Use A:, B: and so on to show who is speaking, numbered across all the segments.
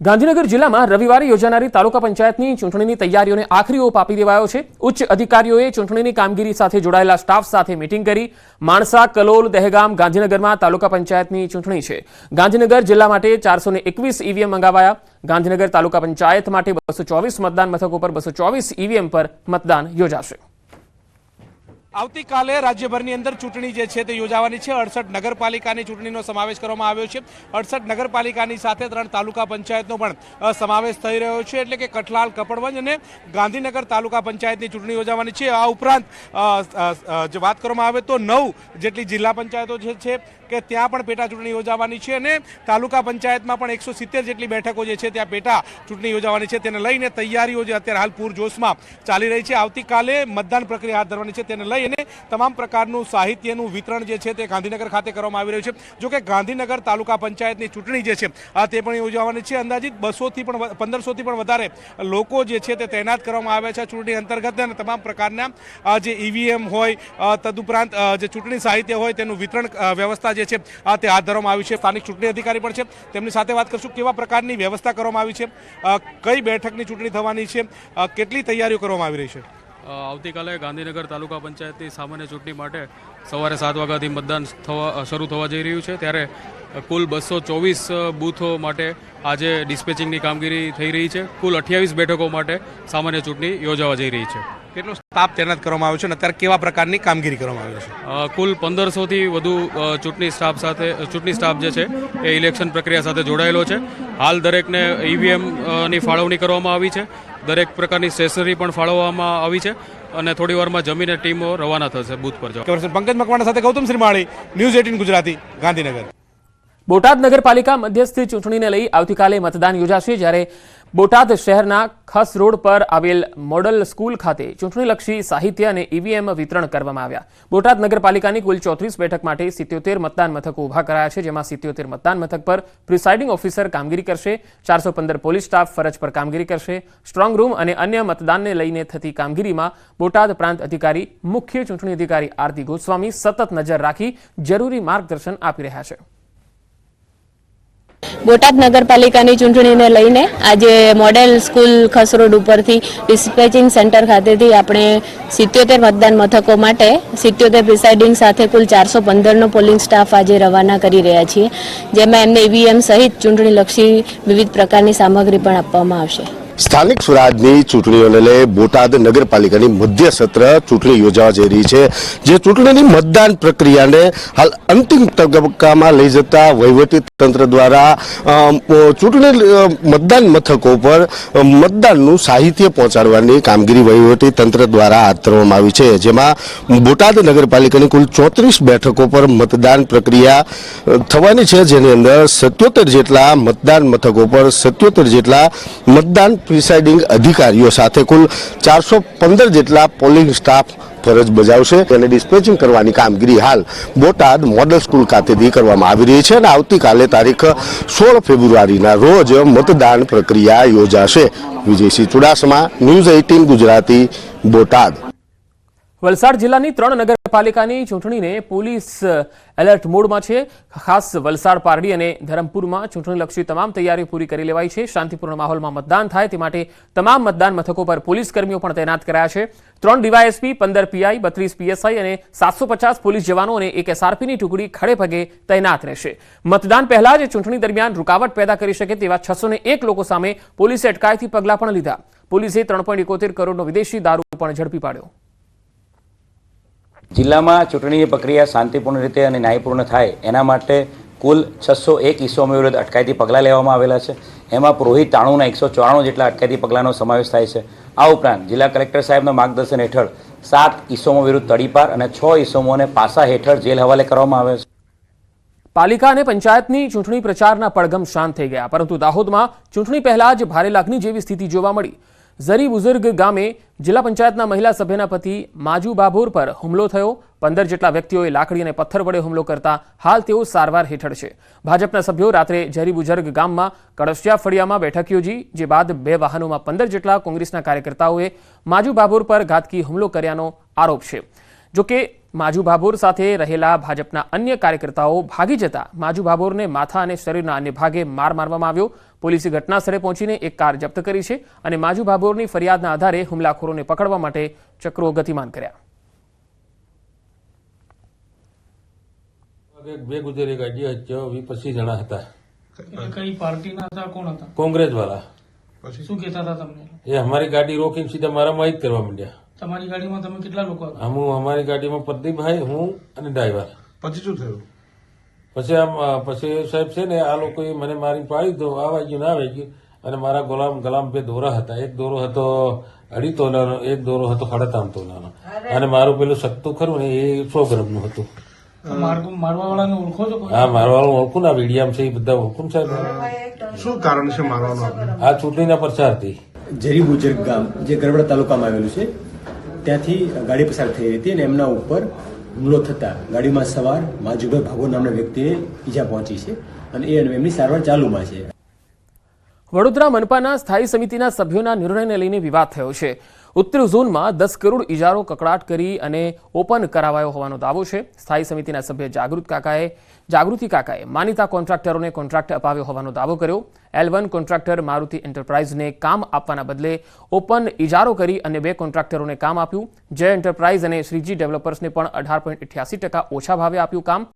A: ગાંધીનગર જિલ્લામાં રવિવારે યોજાનારી તાલુકા પંચાયતની ચૂંટણીની તૈયારીઓને આખરી ઓપ આપી દેવાયો છે. ઉચ્ચ અધિકારીઓએ ચૂંટણીની કામગીરી સાથે જોડાયેલા સ્ટાફ સાથે મીટિંગ કરી. માણસા, કલોલ, દહેગામ, ગાંધીનગરમાં તાલુકા પંચાયતની ચૂંટણી છે. ગાંધીનગર જિલ્લા માટે ચારસો એકવીસ ઈવીએમ મંગાવાયા. ગાંધીનગર તાલુકા પંચાયત માટે બસો ચોવીસ મતદાન મથકો પર બસો ચોવીસ ઈવીએમ પર મતદાન યોજાશે.
B: આવતીકાલે રાજ્યભરની અંદર ચૂંટણી જે છે તે યોજાવાની છે. અડસઠ નગરપાલિકાની ચૂંટણીનો સમાવેશ કરવામાં આવ્યો છે. અડસઠ નગરપાલિકાની સાથે ત્રણ તાલુકા પંચાયતનો પણ સમાવેશ થઈ રહ્યો છે. એટલે કે કઠલાલ, કપડવંજ અને ગાંધીનગર તાલુકા પંચાયતની ચૂંટણી યોજાવાની છે. આ ઉપરાંત જે વાત કરવામાં આવે તો નવ જેટલી જિલ્લા પંચાયતો જે છે કે ત્યાં પણ પેટા ચૂંટણી યોજાવાની છે અને તાલુકા પંચાયતમાં પણ એકસો સિત્તેર જેટલી બેઠકો જે છે ત્યાં પેટા ચૂંટણી યોજાવાની છે. તેને લઈને તૈયારીઓ જે અત્યારે હાલ પૂરજોશમાં ચાલી રહી છે. આવતીકાલે મતદાન પ્રક્રિયા હાથ ધરવાની છે. તેને લઈ અને તમામ પ્રકારનું સાહિત્યનું વિતરણ જે છે તે ગાંધીનગર ખાતે કરવામાં આવી રહ્યું છે. જો કે ગાંધીનગર તાલુકા પંચાયતની ચૂંટણી જે છે તે પણ યોજાવાની છે. અંદાજિત બસોથી પણ પંદરસોથી પણ વધારે લોકો જે છે તે તૈનાત કરવામાં આવ્યા છે ચૂંટણી અંતર્ગત અને તમામ પ્રકારના જે ઈવીએમ હોય તદુપરાંત જે ચૂંટણી સાહિત્ય હોય તેનું વિતરણ વ્યવસ્થા જે છે તે હાથ ધરવામાં આવી છે. સ્થાનિક ચૂંટણી અધિકારી પણ છે. તેમની સાથે વાત કરશું કેવા પ્રકારની વ્યવસ્થા કરવામાં આવી છે કઈ બેઠકની ચૂંટણી થવાની છે કેટલી તૈયારીઓ કરવામાં આવી રહી છે.
C: આવતીકાલે ગાંધીનગર તાલુકા પંચાયતની સામાન્ય ચૂંટણી માટે સવારે સાત વાગ્યાથી મતદાન થવા શરૂ થવા જઈ રહ્યું છે. ત્યારે કુલ બસો ચોવીસ બૂથો માટે આજે ડિસ્પેચિંગની કામગીરી થઈ રહી છે. કુલ અઠ્યાવીસ બેઠકો માટે સામાન્ય ચૂંટણી યોજાવા જઈ રહી છે.
B: કેટલો સ્ટાફ તૈનાત કરવામાં આવ્યો છે અને અત્યારે કેવા પ્રકારની કામગીરી કરવામાં આવી છે?
C: કુલ પંદરસોથી વધુ ચૂંટણી સ્ટાફ સાથે ચૂંટણી સ્ટાફ જે છે એ ઇલેક્શન પ્રક્રિયા સાથે જોડાયેલો છે. હાલ દરેકને ઈવીએમની ફાળવણી કરવામાં આવી છે. દરેક પ્રકારની સ્ટેશનરી પણ ફાળવવામાં આવી છે અને થોડી વારમાં જમીને ટીમો રવાના થશે બૂથ પર જવા
B: પંકજ મકવાણા સાથે ગૌતમ શ્રીમાળી ન્યૂઝ એટીન ગુજરાતી ગાંધીનગર.
A: બોટાદ નગરપાલિકા મધ્યસ્થી ચૂંટણીને લઈ આવતીકાલે મતદાન યોજાશે જ્યારે બોટાદ શહેરના ખસ રોડ પર આવેલ મોડલ સ્કૂલ ખાતે ચૂંટણીલક્ષી સાહિત્ય અને ઈવીએમ વિતરણ કરવામાં આવ્યા. બોટાદ નગરપાલિકાની કુલ ચોત્રીસ બેઠક માટે સિત્યોતેર મતદાન મથકો ઊભા કરાયા છે, જેમાં સિત્યોતેર મતદાન મથક પર પ્રિસાઇડિંગ ઓફિસર કામગીરી કરશે, ચારસો પંદર પોલીસ સ્ટાફ ફરજ પર કામગીરી કરશે, સ્ટ્રોંગ રૂમ અને અન્ય મતદાનને લઈને થતી કામગીરીમાં બોટાદ પ્રાંત અધિકારી, મુખ્ય ચૂંટણી અધિકારી આરતી ગોસ્વામી સતત નજર રાખી જરૂરી માર્ગદર્શન આપી રહ્યા છે.
D: બોટાદ નગરપાલિકાની ચૂંટણીને લઈને આજે મોડેલ સ્કૂલ ખસરોડ ઉપરથી ડિસ્પેચિંગ સેન્ટર ખાતેથી આપણે સિત્યોતેર મતદાન મથકો માટે સિત્યોતેર પ્રિસાઇડિંગ સાથે કુલ ચારસો પંદરનો પોલિંગ સ્ટાફ આજે રવાના કરી રહ્યા છીએ, જેમાં એમને ઈવીએમ સહિત ચૂંટણીલક્ષી વિવિધ પ્રકારની સામગ્રી પણ આપવામાં આવશે.
E: સ્થાનિક સ્વરાજની ચૂંટણીઓને લઈ બોટાદ નગરપાલિકાની મધ્ય સત્ર ચૂંટણી યોજાવા જઈ રહી છે, જે ચૂંટણીની મતદાન પ્રક્રિયાને હાલ અંતિમ તબક્કામાં લઈ જતા વહીવટી તંત્ર દ્વારા ચૂંટણી મતદાન મથકો પર મતદાનનું સાહિત્ય પહોંચાડવાની કામગીરી વહીવટી તંત્ર દ્વારા હાથ ધરવામાં આવી છે, જેમાં બોટાદ નગરપાલિકાની કુલ ચોત્રીસ બેઠકો પર મતદાન પ્રક્રિયા થવાની છે, જેની અંદર સત્યોતેર જેટલા મતદાન મથકો પર સત્યોતેર જેટલા મતદાન પ્રિસાઇડિંગ અધિકારીઓ સાથે કુલ ચારસો પંદર જેટલા પોલિંગ સ્ટાફ ફરજ બજાવશે તેને ડિસ્પેચિંગ કરવાની કામગીરી હાલ બોટાદ મોડલ સ્કૂલ ખાતેથી કરવામાં આવી રહી છે અને આવતીકાલે તારીખ સોળ ફેબ્રુઆરીના રોજ મતદાન પ્રક્રિયા યોજાશે. Vijaysinh Chudasama, news eighteen Gujarati, Botad.
A: Valsad જિલ્લાની ત્રણ નગરપાલિકાની ચૂંટણીને પોલીસ એલર્ટ મોડમાં છે. ખાસ વલસાડ, પારડી અને ધરમપુરમાં ચૂંટણીલક્ષી તમામ તૈયારીઓ પૂરી કરી લેવાઈ છે. શાંતિપૂર્ણ માહોલમાં મતદાન થાય તે માટે તમામ મતદાન મથકો પર પોલીસ કર્મીઓ પણ તૈનાત કરાયા છે. ત્રણ ડીવાયએસપી, પંદર પીઆઈ, બત્રીસ પીએસઆઈ અને સાતસો પચાસ પોલીસ જવાનો અને એક એસઆરપીની ટુકડી ખડે તૈનાત રહેશે. મતદાન પહેલા જ ચૂંટણી દરમિયાન રૂકાવટ પેદા કરી શકે તેવા છસો એક લોકો સામે પોલીસે અટકાયતી પગલાં પણ લીધા. પોલીસે ત્રણ પોઈન્ટ એકોતેર કરોડનો વિદેશી દારૂ પણ ઝડપી પાડ્યો.
F: જિલ્લામાં ચૂંટણીની પ્રક્રિયા શાંતિપૂર્ણ રીતે અને ન્યાયપૂર્ણ થાય, એના માટે કુલ છસો એક ઇસમો વિરુદ્ધ અટકાયતી પગલાં લેવામાં આવેલા છે. એમાં પુરોહિત તાણુના એકસો ચોરાણું જેટલા અટકાયતી પગલાંનો સમાવેશ થાય છે. આ ઉપરાંત જિલ્લા કલેક્ટર સાહેબના માર્ગદર્શન હેઠળ સાત ઇસમો વિરુદ્ધ તડીપાર અને છ ઇસમોને પાસા હેઠળ જેલ હવાલે કરવામાં આવે છે.
A: પાલિકા અને પંચાયતની ચૂંટણી પ્રચારના પડઘમ શાંત થઈ ગયા, પરંતુ દાહોદમાં ચૂંટણી પહેલા જ ભારે લાગણી જેવી સ્થિતિ જોવા મળી. ઝરી બુઝુર્ગ ગામે જિલ્લા પંચાયતના મહિલા સભ્યના પતિ માજુ બાભોર પર હુમલો થયો. પંદર જેટલા વ્યક્તિઓએ લાકડી અને પથ્થર વડે હુમલો કરતા હાલ તેઓ સારવાર હેઠળ છે. ભાજપના સભ્યો રાત્રે ઝરી બુઝર્ગ ગામમાં કળશિયા ફળિયામાં બેઠક યોજી, જે બાદ બે વાહનોમાં પંદર જેટલા કોંગ્રેસના કાર્યકર્તાઓએ માજુ બાભોર પર ઘાતકી હુમલો કર્યાનો આરોપ છે. જોકે માજુ ભાભોર સાથે રહેલા ભાજપના અન્ય કાર્યકર્તાઓ ભાગી જતા માજુ ભાભોરને માથા અને શરીરના અન્ય ભાગે માર મારવામાં આવ્યો. પોલીસે ઘટનાસ્થળે પહોંચીને એક કાર જપ્ત કરી છે અને માજુ ભાભોરની ફરિયાદના આધારે હુમલાખોરોને પકડવા માટે ચક્રો ગતિમાન કર્યા.
G: બે ગુજરી ગાડી પચીસ જણા હતા.
H: કઈ પાર્ટીના હતા કોણ હતા?
G: કોંગ્રેસ વાળા
H: શું કહેતા હતા તમને?
G: એ અમારી ગાડી રોકીને સીધા મારામાં જ કરવા માંડ્યા.
H: તમારી ગાડીમાં તમે કેટલા લોકો હતા?
G: હું અમારી ગાડીમાં પ્રદીપભાઈ હું અને ડ્રાઈવર.
B: પછી શું થયું?
G: પછી આમ પછી સાહેબ છે ને આ લોકોએ મને મારી પાડી દો આ વાગ્યું ના વાગ્યું અને મારા ગુલામ ગુલામ બે દોરા હતા. એક દોરો હતો અઢી તોલાનો એક દોરો હતો સાડા ત્રણ તોલાનો અને મારું પેલું સત્તું ખરું ને એ સો ગ્રામનું હતું
H: મારવા વાળાને ઓળખો છો
G: હા ઓળખું ના વીડિયામ છે એ બધા ઓળખું સાહેબ.
B: શું કારણ છે મારવાનું?
G: આ ચૂંટણીના પ્રચારથી.
I: ઝેરી બુજર્ગ ગામ જે ગરબડા તાલુકામાં આવેલું છે. ત્યાંથી ગાડી પસાર થઈ રહી હતી અને એમના ઉપર હુમલો થતા ગાડીમાં સવાર માજુભાઈ ભાગો નામના વ્યક્તિને ઈજા પહોંચી છે અને એમની સારવાર ચાલુમાં છે.
A: વડોદરા મનપાના સ્થાયી સમિતિના સભ્યોના નિર્ણયને લઈને વિવાદ થયો છે. ઉત્તર ઝોનમાં દસ કરોડ ઇજારો કકડાટ કરી અને ઓપન કરાવાયો હોવાનો દાવો છે. સ્થાયી સમિતિના સભ્ય જાગૃત કાકાએ, જાગૃતિ કાકાએ માનીતા કોન્ટ્રાક્ટરોને કોન્ટ્રાક્ટ અપાવ્યો હોવાનો દાવો કર્યો. એલ વન કોન્ટ્રાક્ટર મારુતિ એન્ટરપ્રાઇઝને કામ આપવાના બદલે ઓપન ઇજારો કરી અને બે કોન્ટ્રાક્ટરોને કામ આપ્યું. જય એન્ટરપ્રાઇઝ અને શ્રીજી ડેવલપર્સને પણ અઢાર પોઈન્ટ અઠ્યાસી ટકા ઓછા ભાવે આપ્યું કામ.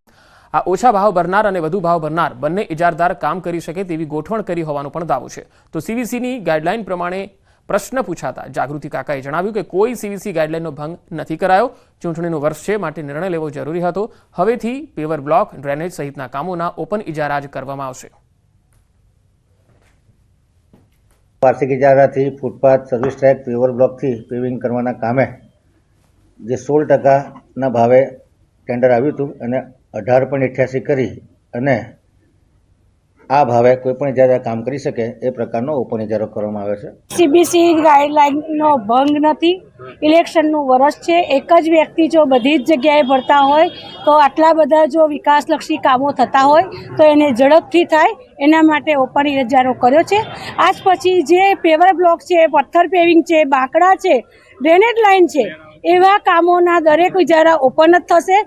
A: આ ઓછા ભાવ ભરનાર અને વધુ ભાવ ભરનાર બંને ઇજારદાર કામ કરી શકે તેવી ગોઠવણ કરી હોવાનો પણ દાવો છે. તો સીવીસીની ગાઈડલાઇન પ્રમાણે પ્રશ્ન પૂછાતા જાગૃતિ કાકાએ જણાવ્યું કે કોઈ સીવીસી ગાઈડલાઈનનો ભંગ નથી કરાયો. ચૂંટણીનું વર્ષ છે, માટે નિર્ણય લેવો જરૂરી હતો. હવેથી પેવર બ્લોક, ડ્રેનેજ સહિતના કામોના ઓપન ઇજારા જ કરવામાં આવશે.
J: વાર્ષિક ઇજારાથી ફૂટપાથ, સર્વિસ ટ્રેક, પેવર બ્લોકથી પેવિંગ કરવાના કામે જે સોળ ટકાના ભાવે ટેન્ડર આવ્યું હતું અને અઢાર પોઈન્ટ અઠ્યાસી કરી અને આ ભાવે કોઈ પણ ઇજારા કામ કરી શકે, એ પ્રકારનો ઓપન ઇજારો કરવામાં આવે છે.
K: સીબીસી ગાઈડલાઇનનો ભંગ નથી. ઇલેક્શનનું વરસ છે. એક જ વ્યક્તિ જો બધી જ જગ્યાએ ભરતા હોય, તો આટલા બધા જો વિકાસલક્ષી કામો થતા હોય, તો એને ઝડપથી થાય. એના માટે ઓપન ઇજારો કર્યો છે. આજ પછી જે પેવર બ્લોક છે, પથ્થર પેવિંગ છે, બાંકડા છે, ડ્રેનેજ લાઇન છે, એવા કામોના દરેક ઇજારા ઓપન જ થશે.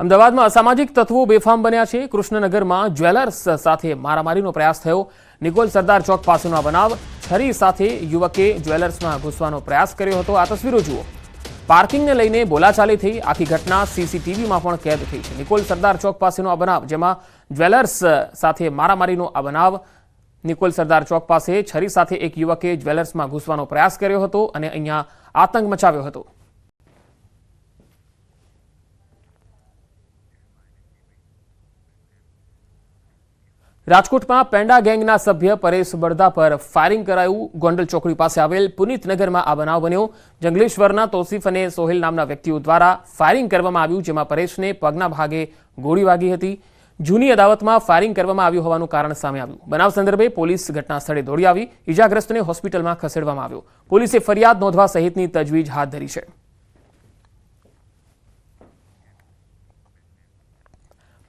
A: અમદાવાદમાં અસામાજિક તત્વો બેફામ બન્યા છે. કૃષ્ણનગરમાં જ્વેલર્સ સાથે મારામારીનો પ્રયાસ થયો. નિકોલ સરદાર ચોક પાસેનો બનાવ. છરી સાથે યુવકે જ્વેલર્સમાં ઘૂસવાનો પ્રયાસ કર્યો હતો. આ તસવીરો જુઓ. પાર્કિંગને લઈને બોલાચાલી થઈ આખી ઘટના સીસીટીવીમાં પણ કેદ થઈ છે. નિકોલ સરદાર ચોક પાસેનો આ બનાવ, જેમાં જ્વેલર્સ સાથે મારામારીનો આ બનાવ. નિકોલ સરદાર ચોક પાસે છરી સાથે એક યુવકે જ્વેલર્સમાં ઘૂસવાનો પ્રયાસ કર્યો હતો અને અહીંયા આતંક મચાવ્યો હતો. રાજકોટમાં પેંડા ગેંગના સભ્ય પરેશ બળદા પર ફાયરિંગ કરાયું. ગોંડલ ચોકડી પાસે આવેલ પુનિતનગરમાં આ બનાવ બન્યો. જંગલેશ્વરના તોસીફ અને સોહેલ નામના વ્યક્તિઓ દ્વારા ફાયરિંગ કરવામાં આવ્યું, જેમાં પરેશને પગના ભાગે ગોળી વાગી હતી. જૂની અદાવતમાં ફાયરિંગ કરવામાં આવ્યું હોવાનું કારણ સામે આવ્યું. બનાવ સંદર્ભે પોલીસ ઘટના સ્થળે દોડી આવી. ઇજાગ્રસ્તને હોસ્પિટલમાં ખસેડવામાં આવ્યો. પોલીસે ફરિયાદ નોંધવા સહિતની તજવીજ હાથ ધરી છે.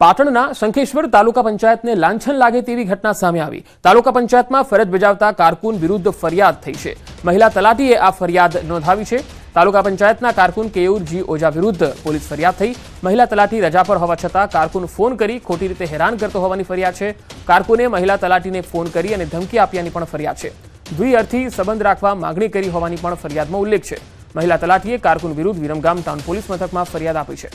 A: પાટણના શંખેશ્વર તાલુકા પંચાયતને લાંછન લાગે તેવી ઘટના સામે આવી. તાલુકા પંચાયતમાં ફરજ બજાવતા કારકુન વિરુદ્ધ ફરિયાદ થઈ છે. મહિલા તલાટીએ આ ફરિયાદ નોંધાવી છે. તાલુકા પંચાયતના કારકુન કેયુરજી ઓઝા વિરુદ્ધ પોલીસ ફરિયાદ થઈ. મહિલા તલાટી રજા પર હોવા છતાં કારકુન ફોન કરી ખોટી રીતે હેરાન કરતો હોવાની ફરિયાદ છે. કારકુને મહિલા તલાટીને ફોન કરી અને ધમકી આપ્યાની પણ ફરિયાદ છે. દ્વિઅર્થી સંબંધ રાખવા માગણી કરી હોવાની પણ ફરિયાદમાં ઉલ્લેખ છે. મહિલા તલાટીએ કારકુન વિરુદ્ધ વિરમગામ ટાઉન પોલીસ મથકમાં ફરિયાદ આપી છે.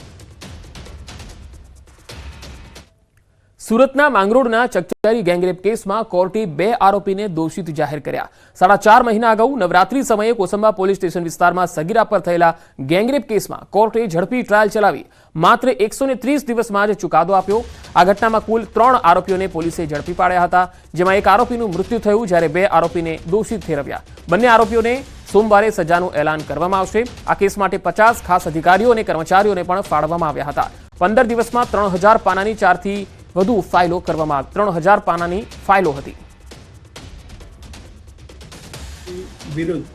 A: સુરતના માંગરોળના ચકચારી ગેંગરેપ કેસમાં કોર્ટે બે આરોપીને દોષિત જાહેર કર્યા. સાડા ચાર મહિના અગાઉ નવરાત્રી સમયે કોસંબા પોલીસ સ્ટેશન વિસ્તારમાં સગીરા પર થયેલા ગેંગરેપ કેસમાં કોર્ટે ઝડપી ટ્રાયલ ચલાવી. માત્ર એકસો ત્રીસ દિવસમાં જ ચુકાદો આપ્યો. આ ઘટનામાં કુલ ત્રણ આરોપીઓને પોલીસે ઝડપી પાડ્યા હતા. જેમાં એક આરોપીનું મૃત્યુ થયું, જ્યારે બે આરોપીને દોષિત ઠેરવ્યા. બંને આરોપીઓને સોમવારે સજાનું એલાન કરવામાં આવશે. આ કેસ માટે પચાસ ખાસ અધિકારીઓ અને કર્મચારીઓને પણ ફાળવવામાં આવ્યા હતા. પંદર દિવસમાં ત્રણ હજાર પાનાની ચારથી વધુ ફાઇલો કરવામાં આવી ત્રણ હજાર પાનાની ફાઇલો હતી.
L: વિરુદ્ધ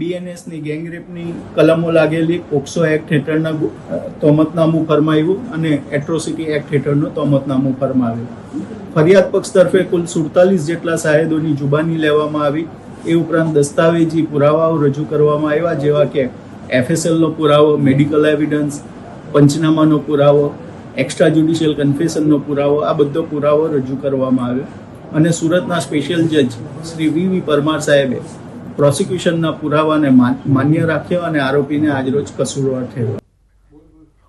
L: બીએનએસની ગેંગરેપની કલમો લાગેલી પોક્સો એક્ટ હેઠળના તોમતનામું ફરમાવ્યું અને એટ્રોસિટી એક્ટ હેઠળનું તોમતનામું ફરમાવ્યું. ફરિયાદ પક્ષ તરફે કુલ સુડતાલીસ જેટલા સાહેદોની જુબાની લેવામાં આવી. એ ઉપરાંત દસ્તાવેજી પુરાવાઓ રજૂ કરવામાં આવ્યા, જેવા કે એફએસએલનો પુરાવો મેડિકલ એવિડન્સ પંચનામાનો પુરાવો એક્સ્ટ્રા જ્યુડિશિયલ કન્ફેશનનો પુરાવો, આ બધો પુરાવો રજૂ કરવામાં આવ્યો. અને સુરતના સ્પેશિયલ જજ શ્રી વી વી પરમાર સાહેબે પ્રોસિક્યુશનના પુરાવાને માન્ય રાખ્યો અને આરોપીને આજરોજ કસૂરવાર ઠેરવ્યો.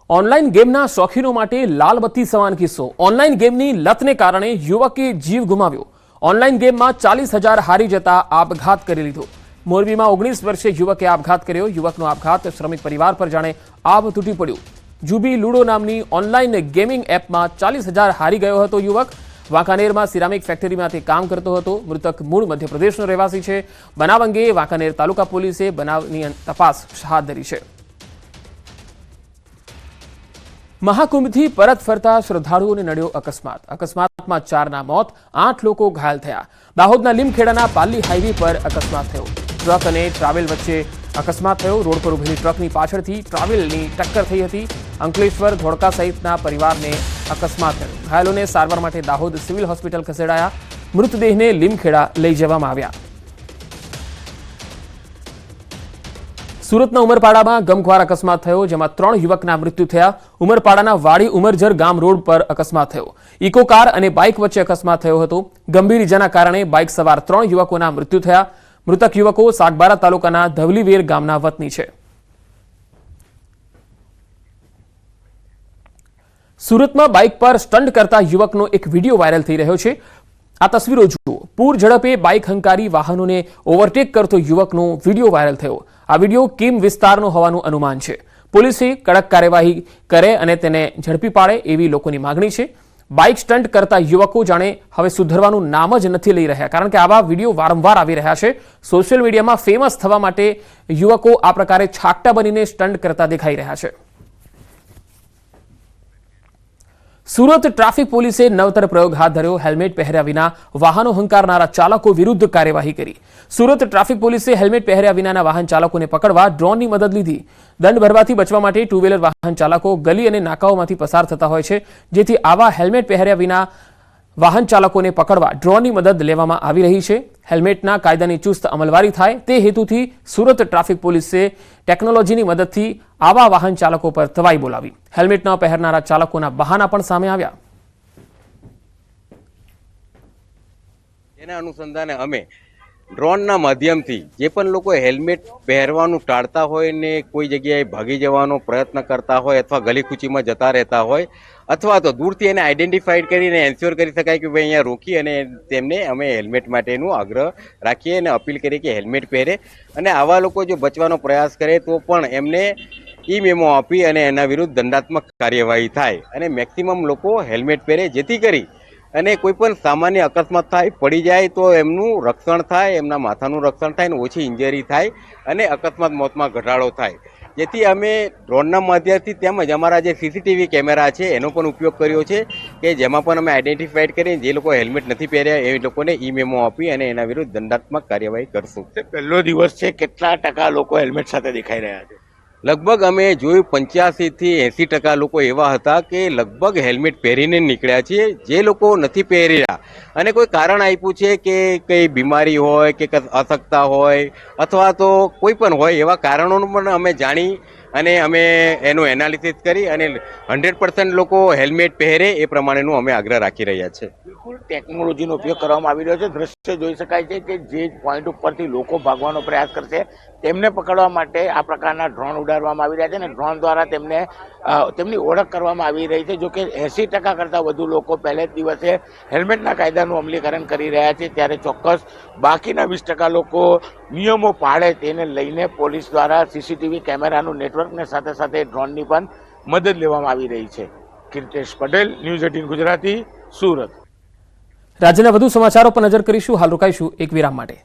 A: ઓનલાઈન ગેમના શોખીનો માટે લાલબત્તી સમાન કિસ્સો. ઓનલાઈન ગેમની લતને કારણે યુવકે જીવ ગુમાવ્યો. ઓનલાઈન ગેમમાં ચાલીસ હજાર હારી જતા આપઘાત કરી લીધો. મોરબીમાં ઓગણીસ વર્ષે યુવકે આપઘાત કર્યો. યુવકનો આપઘાત, શ્રમિક પરિવાર પર જાણે આબ તૂટી પડ્યું. જુબી લુડો નામની ઓનલાઈન ગેમિંગ એપમાં ચાલીસ હજાર હારી ગયો હતો યુવક. વાંકાનેરમાં સિરામિક ફેક્ટરીમાં તે કામ કરતો હતો. મૃતક મૂળ મધ્યપ્રદેશનો રહેવાસી છે. બનાવ અંગે વાંકાનેર તાલુકા પોલીસે બનાવની તપાસ હાથ ધરી છે. મહાકુંભથી પરત ફરતા શ્રદ્ધાળુઓને નડ્યો અકસ્માત. અકસ્માતમાં ચારના મોત, આઠ લોકો ઘાયલ થયા. દાહોદના લીમખેડાના પાલી હાઈવે પર અકસ્માત થયો. ટ્રક અને ટ્રાવેલ વચ્ચે અકસ્માત થયો. રોડ પર ઉભેલી ટ્રકની પાછળથી ટ્રાવેલની ટક્કર થઈ હતી. અંકલેશ્વર ધોળકા સહિતના પરિવારને અકસ્માત થયો. ઘાયલોને સારવાર માટે દાહોદ સિવિલ હોસ્પિટલ ખસેડાયા. મૃતદેહને લીમખેડા લઈ જવામાં આવ્યા. સુરતના ઉમરપાડામાં ગમખ્વાર અકસ્માત થયો, જેમાં ત્રણ યુવકના મૃત્યુ થયા. ઉમરપાડાના વાડી ઉમરજર ગામ રોડ પર અકસ્માત થયો. ઇકો કાર અને બાઇક વચ્ચે અકસ્માત થયો હતો. ગંભીર ઇજાના કારણે બાઇક સવાર ત્રણ યુવકોના મૃત્યુ થયા. મૃતક યુવકો સાગબારા તાલુકાના ધવલીવેર ગામના વતની છે. સુરતમાં બાઇક પર સ્ટન્ટ કરતા યુવકનો એક વીડિયો વાયરલ થઈ રહ્યો છે. આ તસવીરો જુઓ. પૂર ઝડપે બાઇક હંકારી વાહનોને ઓવરટેક કરતો યુવકનો વીડિયો વાયરલ થયો. આ વીડિયો કિમ વિસ્તારનો હોવાનું અનુમાન છે. પોલીસે કડક કાર્યવાહી કરે અને તેને ઝડપી પાડે એવી લોકોની માગણી છે. બાઇક સ્ટન્ટ કરતા યુવકો જાણે હવે સુધરવાનું નામ જ નથી લઈ રહ્યા. કારણ કે આવા વીડિયો વારંવાર આવી રહ્યા છે. સોશિયલ મીડિયામાં ફેમસ થવા માટે યુવકો આ પ્રકારે છાકટા બનીને સ્ટન્ટ કરતા દેખાઈ રહ્યા છે. સુરત ટ્રાફિક પોલીસે નવતર પ્રયોગ હાથ ધર્યો. હેલ્મેટ પહેર્યા વિના વાહનો હંકારનારા ચાલકો વિરુદ્ધ કાર્યવાહી કરી. સુરત ટ્રાફિક પોલીસે હેલ્મેટ પહેર્યા વિનાના વાહન ચાલકોને પકડવા ડ્રોનની મદદ લીધી. દંડ ભરવાથી બચવા માટે ટુ વ્હીલર વાહન ચાલકો ગલી અને નાકાઓમાંથી પસાર થતા હોય છે. જેથી આવા હેલ્મેટ પહેર્યા વિના વાહન ચાલકોને પકડવા ડ્રોનની મદદ લેવામાં આવી રહી છે. હેલ્મેટના કાયદાની ચુસ્ત અમલવારી થાય તે હેતુથી સુરત ટ્રાફિક પોલીસે ટેકનોલોજીની મદદથી આવા વાહન ચાલકો પર તવાઈ બોલાવી. હેલ્મેટ ન પહેરનારા ચાલકોના બહાના પણ સામે આવ્યા.
M: એના અનુસંધાને અમે ડ્રોનના માધ્યમથી જે પણ લોકો હેલ્મેટ પહેરવાનું ટાળતા હોય ને કોઈ જગ્યાએ ભાગી જવાનો પ્રયત્ન કરતા હોય અથવા ગલીકૂચીમાં જતા રહેતા હોય અથવા તો દૂરથી એને આઈડેન્ટિફાઈડ કરીને એન્શ્યોર કરી શકાય કે ભાઈ અહીંયા રોકી અને તેમને અમે હેલ્મેટ માટેનું આગ્રહ રાખીએ અને અપીલ કરીએ કે હેલ્મેટ પહેરે. અને આવા લોકો જો બચવાનો પ્રયાસ કરે તો પણ એમને ઈ મેમો આપી અને એના વિરુદ્ધ દંડાત્મક કાર્યવાહી થાય. અને મેક્સિમમ લોકો હેલ્મેટ પહેરે જેથી કરી અને કોઈ પણ સામાન્ય અકસ્માત થાય, પડી જાય તો એમનું રક્ષણ થાય, એમના માથાનું રક્ષણ થાય અને ઓછી ઇન્જરી થાય અને અકસ્માત મોતમાં ઘટાડો થાય. જેથી અમે ડ્રોનના માધ્યમથી તેમજ અમારા જે સીસીટીવી કેમેરા છે, એનો પણ ઉપયોગ કર્યો છે કે જેમાં પણ અમે આઈડેન્ટિફાઈડ કરીને જે લોકો હેલ્મેટ નથી પહેર્યા, એ લોકોને ઈ મેમો આપી અને એના વિરુદ્ધ દંડાત્મક કાર્યવાહી કરશું.
N: પહેલો દિવસ છે, કેટલા ટકા લોકો હેલ્મેટ સાથે દેખાઈ રહ્યા છે?
M: લગભગ અમે જોયું પંચ્યાસી થી એંસી ટકા લોકો એવા હતા કે લગભગ હેલ્મેટ પહેરીને નીકળ્યા છીએ, જે લોકો નથી પહેરી રહ્યા અને કોઈ કારણ આપ્યું છે કે કઈ બીમારી હોય કે અશક્તા હોય, અથવા તો કોઈ પણ હોય એવા કારણોનું પણ અમે જાણી અને અમે એનું એનાલિસિસ કરી અને હંડ્રેડ પર્સન્ટ લોકો હેલ્મેટ પહેરે એ પ્રમાણેનું અમે આગ્રહ રાખી રહ્યા છે.
N: બિલકુલ. ટેકનોલોજીનો ઉપયોગ કરવામાં આવી રહ્યો છે. દ્રશ્ય જોઈ શકાય છે કે જે પોઈન્ટ ઉપરથી લોકો ભાગવાનો પ્રયાસ કરશે, તેમને પકડવા માટે આ પ્રકારના ડ્રોન ઉડાડવામાં આવી રહ્યા છે અને ડ્રોન દ્વારા તેમને તેમની ઓળખ કરવામાં આવી રહી છે. જો કે એંસી ટકા કરતાં વધુ લોકો પહેલે જ દિવસે હેલ્મેટના કાયદાનું અમલીકરણ કરી રહ્યા છે, ત્યારે ચોક્કસ બાકીના વીસ ટકા લોકો નિયમો પાળે તેને લઈને પોલીસ દ્વારા સીસીટીવી કેમેરાનું નેટવર્કને સાથે સાથે ડ્રોનની પણ મદદ લેવામાં આવી રહી છે. Kirtesh Patel, news eighteen Gujarati, Surat.
A: રાજ્યના વધુ સમાચારો પર નજર કરીશું. હાલ રોકાઈશું એક વિરામ માટે.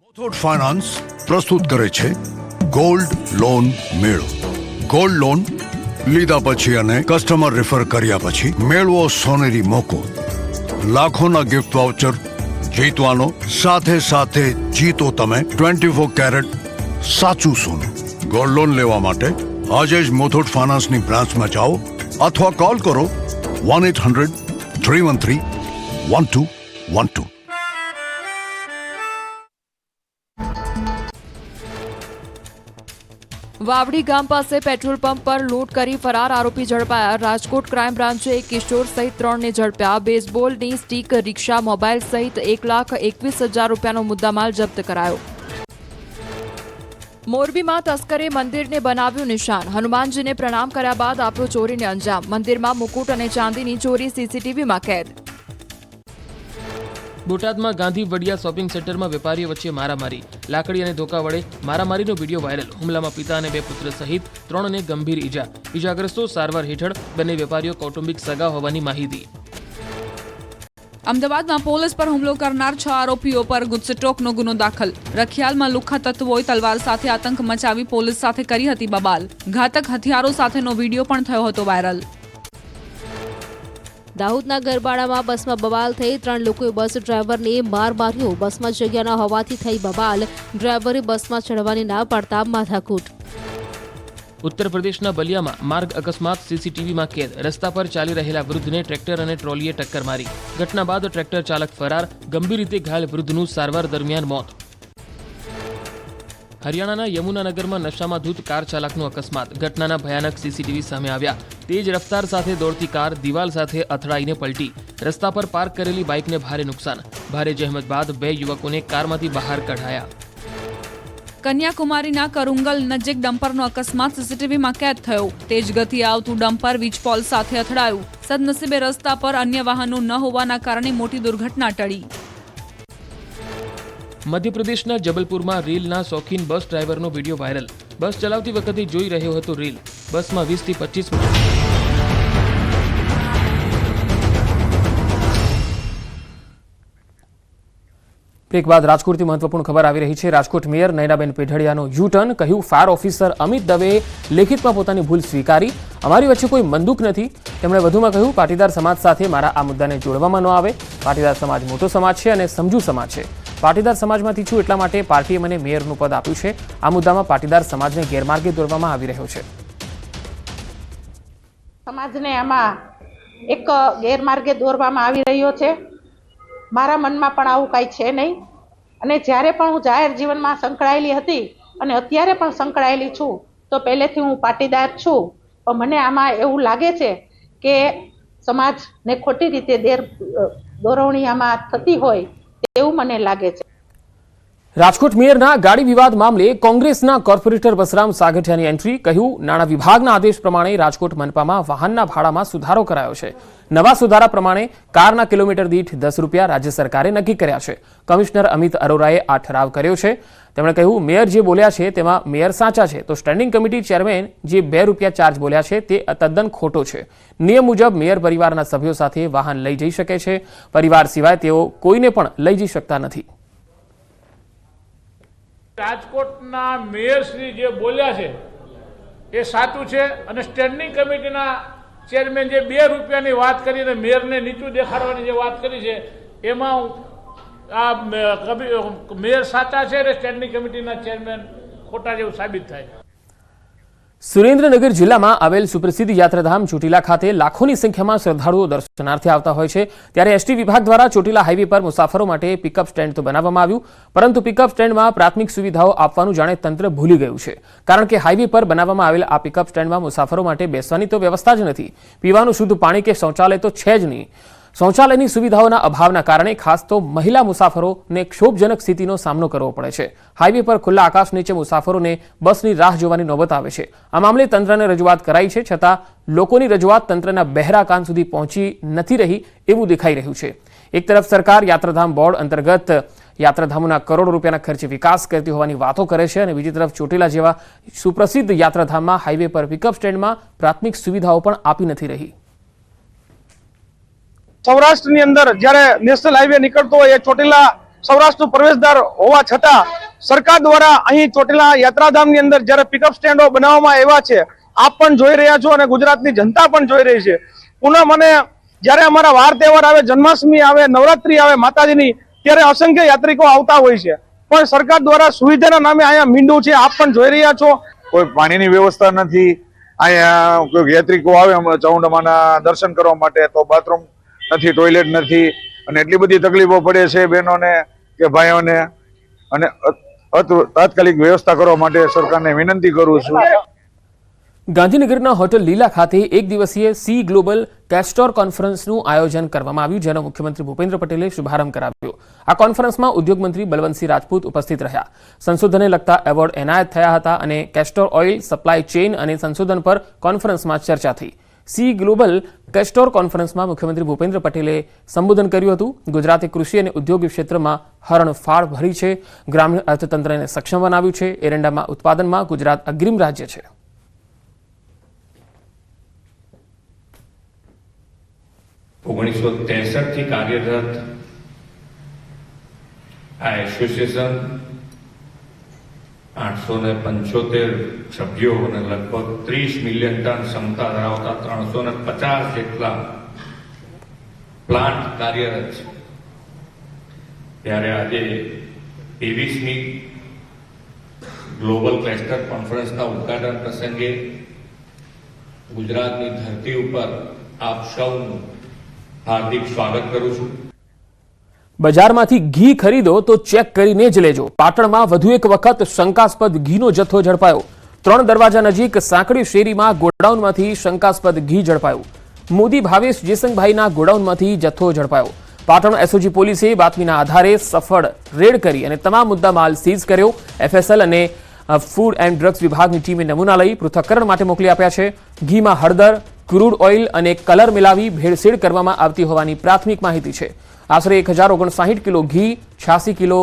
O: મુથુટ ફાઇનાન્સ પ્રસ્તુત કરે છે ગોલ્ડ લોન મેળો. ગોલ્ડ લોન લીધા પછી અને કસ્ટમર રેફર કર્યા પછી મેળવો સોનેરી મોકો. લાખોના ગિફ્ટ વાઉચર જીતવાનો સાથે સાથે જીતો તમે ટ્વેન્ટી ફોર કેરેટ સાચું સોનું. ગોલ્ડ લોન લેવા માટે આજે જ મોથોટ ફાઇનાન્સની બ્રાન્ચમાં જાઓ અથવા કોલ કરો one eight hundred, three one three, one two one two.
P: Vavdi ગામ પાસે પેટ્રોલ પંપ પર લૂંટ કરી ફરાર આરોપી ઝડપાયા. રાજકોટ ક્રાઇમ બ્રાન્ચે એક કિશોર સહિત ત્રણને ઝડપ્યા. બેઝબોલની સ્ટીક, રિક્ષા મોબાઈલ સહિત એક લાખ એકવીસ હજાર રૂપિયાનો મુદ્દામાલ જપ્ત કરાયો. મોરબીમાં તસ્કરે મંદિરને બનાવ્યું નિશાન. હનુમાનજીને પ્રણામ કર્યા બાદ આપ્યો ચોરીને અંજામ. મંદિરમાં મુકુટ અને ચાંદીની ચોરી સીસીટીવીમાં કેદ.
A: બોટાદમાં ગાંધી વડિયા શોપિંગ સેન્ટરમાં વેપારીઓ વચ્ચે મારામારી. લાકડી અને ધોકા વડે મારામારીનો વીડિયો વાયરલ. હુમલામાં પિતા અને બે પુત્ર સહિત ત્રણને ગંભીર ઈજા. ઈજાગ્રસ્તો સારવાર હેઠળ બંને વેપારીઓ કૌટુંબિક સગા હોવાની માહિતી.
P: અમદાવાદમાં પોલીસ પર હુમલો કરનાર છ આરોપીઓ પર ગુજસટોકનો ગુનો દાખલ. રખિયાલમાં લુખ્ખા તત્વોએ તલવાર સાથે આતંક મચાવી પોલીસ સાથે કરી હતી બબાલ. ઘાતક હથિયારો સાથેનો વીડિયો પણ થયો હતો વાયરલ.
D: દાહોદના ગરબાડામાં બસમાં બબાલ થઈ ત્રણ લોકોએ બસ ડ્રાઈવરને માર માર્યો. બસમાં જગ્યા ન હોવાથી થઈ બબાલ. ડ્રાઈવરે બસમાં ચડવાની ના પાડતા માથાકૂટ.
A: ઉત્તર પ્રદેશના બલિયામાં માર્ગ અકસ્માત, સીસીટીવીમાં કેદ. રસ્તા પર ચાલી રહેલા વૃદ્ધને ટ્રેક્ટર અને ટ્રોલીએ ટક્કર મારી. ઘટના બાદ ટ્રેક્ટર ચાલક ફરાર, ગંભીર રીતે ઘાયલ વૃદ્ધનું સારવાર દરમિયાન મોત. હરિયાણાના યમુનાનગરમાં નશામાં ધૂત કાર ચાલકનો અકસ્માત. ઘટનાના ભયાનક સીસીટીવી સામે આવ્યા. તેજ રફતાર સાથે દોડતી કાર દિવાલ સાથે અથડાઈને પલટી. રસ્તા પર પાર્ક કરેલી બાઇકને ભારે નુકસાન. ભારે જહેમત બાદ બે યુવકોને કારમાંથી બહાર કઢાયા.
P: કન્યાકુમારીના કરુંગલ નજીક ડમ્પરનો અકસ્માત સીસીટીવીમાં કેદ થયો. તેજ ગતિએ આવતું ડમ્પર વીજપોલ સાથે અથડાયું. સદનસીબે રસ્તા પર અન્ય વાહનો ન હોવાના કારણે મોટી દુર્ઘટના ટળી.
A: મધ્યપ્રદેશના જબલપુરમાં રીલના શોખીન બસ ડ્રાઈવરનો વીડિયો વાયરલ. બસ ચલાવતી વખતે જોઈ રહ્યો હતો રીલ. બસમાં વીસથી પચીસ બ્રેક બાદ રાજકોટથી મહત્વપૂર્ણ ખબર આવી રહી છે. રાજકોટ મેયર નયનાબેન પેઢડિયાનો યુ ટર્ન કહ્યું, ફાયર ઓફિસર અમિત દવેએ લેખિતમાં પોતાની ભૂલ સ્વીકારી. અમારી વચ્ચે કોઈ બંદૂક નથી. તેમણે વધુમાં કહ્યું, પાટીદાર સમાજ સાથે મારા આ મુદ્દાને જોડવામાં ન આવે. પાટીદાર સમાજ મોટો સમાજ છે અને સમજુ સમાજ છે. પાટીદાર સમાજમાંથી છું એટલા માટે પાર્ટીએ મને મેયરનું પદ આપ્યું છે. આ મુદ્દામાં પાટીદાર સમાજને ગેરમાર્ગે દોરવામાં આવી રહ્યો છે.
K: સમાજને આમાં એક ગેરમાર્ગે દોરવામાં આવી રહ્યો છે. મારા મનમાં પણ આવું કાંઈ છે નહીં. અને જ્યારે પણ હું જાહેર જીવનમાં સંકળાયેલી હતી અને અત્યારે પણ સંકળાયેલી છું, તો પહેલેથી હું પાટીદાર છું. પણ મને આમાં એવું લાગે છે કે સમાજને ખોટી રીતે દેર દોરવણી આમાં થતી હોય તેવું મને લાગે છે.
A: રાજકોટ મેયરના ગાડી વિવાદ મામલે કોંગ્રેસના કોર્પોરેટર બસરામ સાગઠિયાની એન્ટ્રી, કહ્યું, નાણાં વિભાગના આદેશ પ્રમાણે રાજકોટ મનપામાં વાહનના ભાડામાં સુધારો કરાયો છે. નવા સુધારા પ્રમાણે કારના કિલોમીટર દીઠ દસ રૂપિયા રાજ્ય સરકારે નક્કી કર્યા છે. કમિશનર અમિત અરોરાએ આ ઠરાવ કર્યો છે. તેમણે કહ્યું, મેયર જે બોલ્યા છે તેમાં મેયર સાચા છે. તો સ્ટેન્ડિંગ કમિટી ચેરમેન જે બે રૂપિયા ચાર્જ બોલ્યા છે તે તદ્દન ખોટો છે. નિયમ મુજબ મેયર પરિવારના સભ્યો સાથે વાહન લઈ જઈ શકે છે. પરિવાર સિવાય તેઓ કોઈને પણ લઈ જઈ શકતા નથી.
H: રાજકોટના મેયર શ્રી જે બોલ્યા છે, એ સાચું છે અને સ્ટેન્ડિંગ કમિટીના ચેરમેન જે બે રૂપિયાની વાત કરી અને મેયરને નીચું દેખાડવાની જે વાત કરી છે, એમાં આ મેયર સાચા છે અને સ્ટેન્ડિંગ કમિટીના ચેરમેન ખોટા જેવું સાબિત થાય.
A: સુરેન્દ્રનગર જિલ્લામાં આવેલ સુપ્રસિદ્ધ યાત્રાધામ ચોટીલા ખાતે લાખોની સંખ્યામાં શ્રદ્ધાળુઓ દર્શનાર્થે આવતા હોય છે. ત્યારે એસટી વિભાગ દ્વારા ચોટીલા હાઈવે પર મુસાફરો માટે પિકઅપ સ્ટેન્ડ તો બનાવવામાં આવ્યું, પરંતુ પિકઅપ સ્ટેન્ડમાં પ્રાથમિક સુવિધાઓ આપવાનું જાણે તંત્ર ભૂલી ગયું છે. કારણ કે હાઈવે પર બનાવવામાં આવેલ આ પિકઅપ સ્ટેન્ડમાં મુસાફરો માટે બેસવાની તો વ્યવસ્થા જ નથી. પીવાનું શુદ્ધ પાણી કે શૌચાલય તો છે જ નહીં. શૌચાલયની સુવિધાઓના અભાવના કારણે ખાસ તો મહિલા મુસાફરોને ક્ષોભજનક સ્થિતિનો સામનો કરવો પડે છે. હાઈવે પર ખુલ્લા આકાશ નીચે મુસાફરોને બસની રાહ જોવાની નોબત આવે છે. આ મામલે તંત્રને રજૂઆત કરાઈ છે છતાં લોકોની રજૂઆત તંત્રના બહેરા કાન સુધી પહોંચી નથી રહી એવું દેખાઈ રહ્યું છે. એક તરફ સરકાર યાત્રાધામ બોર્ડ અંતર્ગત યાત્રાધામોના કરોડો રૂપિયાના ખર્ચે વિકાસ કરતી હોવાની વાતો કરે છે અને બીજી તરફ ચોટીલા જેવા સુપ્રસિદ્ધ યાત્રાધામમાં હાઈવે પર પિકઅપ સ્ટેન્ડમાં પ્રાથમિક સુવિધાઓ પણ આપી નથી રહી.
H: સૌરાષ્ટ્રની અંદર જ્યારે નેશનલ હાઈવે નીકળતો હોય એ ચોટીલા સૌરાષ્ટ્રનું પ્રવેશદ્વાર હોવા છતાં સરકાર દ્વારા અહીં ચોટીલા યાત્રાધામની અંદર જ્યારે પિકઅપ સ્ટેન્ડો બનાવવામાં આવ્યા છે, આપ પણ જોઈ રહ્યા છો અને ગુજરાતની જનતા પણ જોઈ રહી છે. પુનઃ મને જ્યારે અમારા વાર તહેવાર આવે, જન્માષ્ટમી આવે, નવરાત્રી આવે, માતાજીની, ત્યારે અસંખ્ય યાત્રિકો આવતા હોય છે. પણ સરકાર દ્વારા સુવિધાના નામે અહીંયા મીંડું છે, આપ પણ જોઈ રહ્યા છો.
Q: કોઈ પાણીની વ્યવસ્થા નથી. અહીંયા યાત્રિકો આવે ચાઉંડામાના દર્શન કરવા માટે, તો બાથરૂમ નથી ટોયલેટ નથી. અને એટલી બધી તકલીફો પડે છે બહેનોને કે ભાઈઓને. અને તાત્કાલિક વ્યવસ્થા કરવા માટે સરકારને વિનંતી કરું છું.
A: ગાંધીનગરના હોટલ લીલા ખાતે એક દિવસીય સી ગ્લોબલ કેસ્ટોર કોન્ફરન્સનું આયોજન કરવામાં આવ્યું, જેનો મુખ્યમંત્રી ભૂપેન્દ્ર પટેલે શુભારંભ કરાવ્યો. આ કોન્ફરન્સમાં ઉદ્યોગ મંત્રી બલવંતસિંહ રાજપૂત ઉપસ્થિત રહ્યા. સંશોધનને લગતા એવોર્ડ એનાયત થયા હતા અને કેસ્ટોર ઓઇલ સપ્લાય ચેઇન અને સંશોધન પર કોન્ફરન્સમાં ચર્ચા થઈ. સી ગ્લોબલ કેસ્ટોર કોન્ફરન્સમાં મુખ્યમંત્રી ભૂપેન્દ્ર પટેલે સંબોધન કર્યું હતું. ગુજરાતે કૃષિ અને ઉદ્યોગ ક્ષેત્રમાં હરણફાળ ભરી છે. ગ્રામીણ અર્થતંત્રને સક્ષમ બનાવ્યું છે. એરંડામાં ઉત્પાદનમાં ગુજરાત અગ્રીમ રાજ્ય છે.
G: ઓગણીસો ત્રેસઠથી કાર્યરત આ એસોસિએશન આઠસો ને પંચોતેર સભ્યો અને લગભગ ત્રીસ મિલિયન ટન ક્ષમતા ધરાવતા ત્રણસો ને પચાસ જેટલા પ્લાન્ટ કાર્યરત છે. ત્યારે આજે ત્રેવીસમી ગ્લોબલ ક્લસ્ટર કોન્ફરન્સના ઉદઘાટન પ્રસંગે ગુજરાતની ધરતી ઉપર આપ સૌનું હાર્દિક સ્વાગત કરું છું.
A: બજારમાંથી ઘી ખરીદો તો ચેક કરીને જ લેજો. પાટણમાં વધુ એક વખત શંકાસ્પદ ઘીનો જથ્થો ઝડપાયો. ત્રણ દરવાજા નજીક સાંકડી શેરીમાં ગોડાઉનમાંથી શંકાસ્પદ ઘી ઝડપાયું. મોદી ભાવેશ જેસંગભાઈના ગોડાઉનમાંથી જથ્થો ઝડપાયો. પાટણ એસઓજી પોલીસે બાતમીના આધારે સફળ રેડ કરી અને તમામ મુદ્દા માલ સીઝ કર્યો. એફએસએલ અને ફૂડ એન્ડ ડ્રગ્સ વિભાગની ટીમે નમૂના લઈ પૃથ્થકરણ માટે મોકલી આપ્યા છે. ઘીમાં હળદર, ક્રૂડ ઓઇલ અને કલર મિલાવી ભેળસેળ કરવામાં આવતી હોવાની પ્રાથમિક માહિતી છે. આશરે એક હજાર ઓગણસાહીઠ કિલો ઘી, છ્યાસી કિલો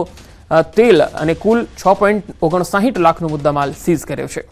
A: તેલ અને કુલ છ પોઈન્ટ ઓગણસાહીઠ લાખનો મુદ્દામાલ સીઝ કર્યો છે.